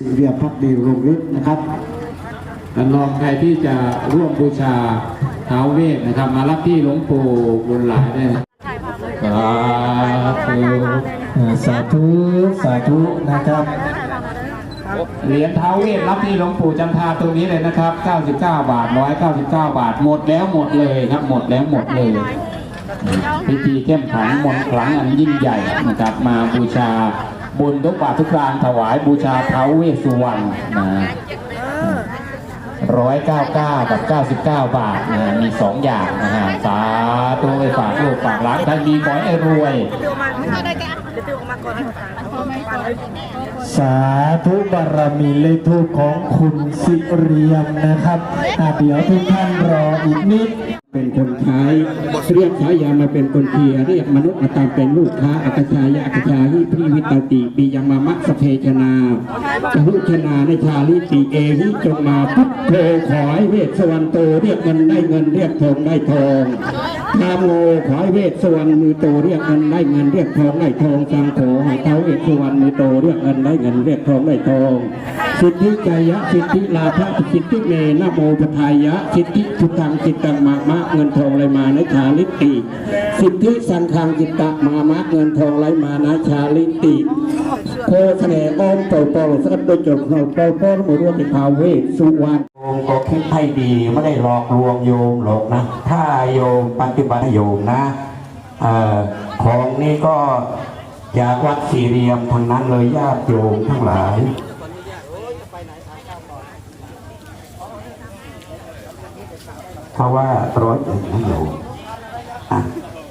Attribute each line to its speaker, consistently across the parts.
Speaker 1: สิเรียบพักดีโรงฤทธิ์นะครับ
Speaker 2: ท่านรองใครที่จะร่วมบูชาท้าวเวทนะครับ มารับที่หลวงปู่บุญหลายได้นะสาธุ
Speaker 1: อ่าสาธุสาธุนะครับ
Speaker 2: เหรียญท้าวเวทรับที่หลวงปู่จันทาตรงนี้เลยนะครับ 99 บาท 199 บาท หมดแล้วหมดเลยครับ หมดแล้วหมดเลยพิธีเข้มขลังมนต์ขลังอันยิ่งใหญ่นะครับมาบูชา บุญทุกบาททุกรางถวายบูชาท้าวเวสสุวรรณนะร้อยเก้าเก้ากับเก้าสิบเก้าบาทนะฮะมีสองอย่างนะฮะสาธุไปฝากลูกฝากร้านท่านมีขอให้รวย
Speaker 1: สาธุบารมีเลขทูปของคุณสิเรียมนะครับอ่าเดี๋ยวทุกท่านรออีกนิด
Speaker 2: เป็นคนใช้เรียกฉายามาเป็นคนเทียเรียกมนุษย์มาตามเป็นลูกค้าอักชายะอักชาหิพิวิตติปียังมามัสเพชนาจะหุชนาในชาลิติเอหิจงมาพุทโธขอให้เวทสวรรณโตเรียกเงินได้เงินเรียกทองได้ทองนามโมขอให้เวทสวรรณมือโตเรียกเงินได้เงินเรียกทองได้ทองสังโฆให้เท้าเวทสวรรณมือโตเรียกเงินได้เงินเรียกทองได้ทอง สิทธิกายะสิทธิลาภะสิทธิเมนะโมปทายะ สิทธิทุตังจิตตังมามะเงินทองไหลมาในชาลิติ สิทธิสังฆังจิตตะมามะเงินทองไหลมาในชาลิติโคเสน่ห์อ้อมเต่าเต่าสักโดยจบเราเต่าเต่ามือร่วมในภาเวสสุวรรณ
Speaker 3: โยมก็คิดให้ดีไม่ได้หลอกลวงโยมหรอกนะ ถ้าโยมปฏิบัติโยมนะของนี้ก็ จากวัดสี่เหลี่ยมทางนั้นเลยญาติโยมทั้งหลายเพราะว่าร้อยเอ็ดนะโยม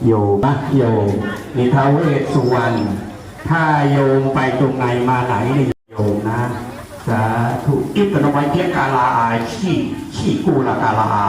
Speaker 3: โยมนะโยมนี่ท้าวเวสสุวรรณถ้าโยมไปตรงไหนมาไหนนี่โยมนะสาธุอิปนวัยเทียกาลาอายขี้ขี้กูลากาลาอา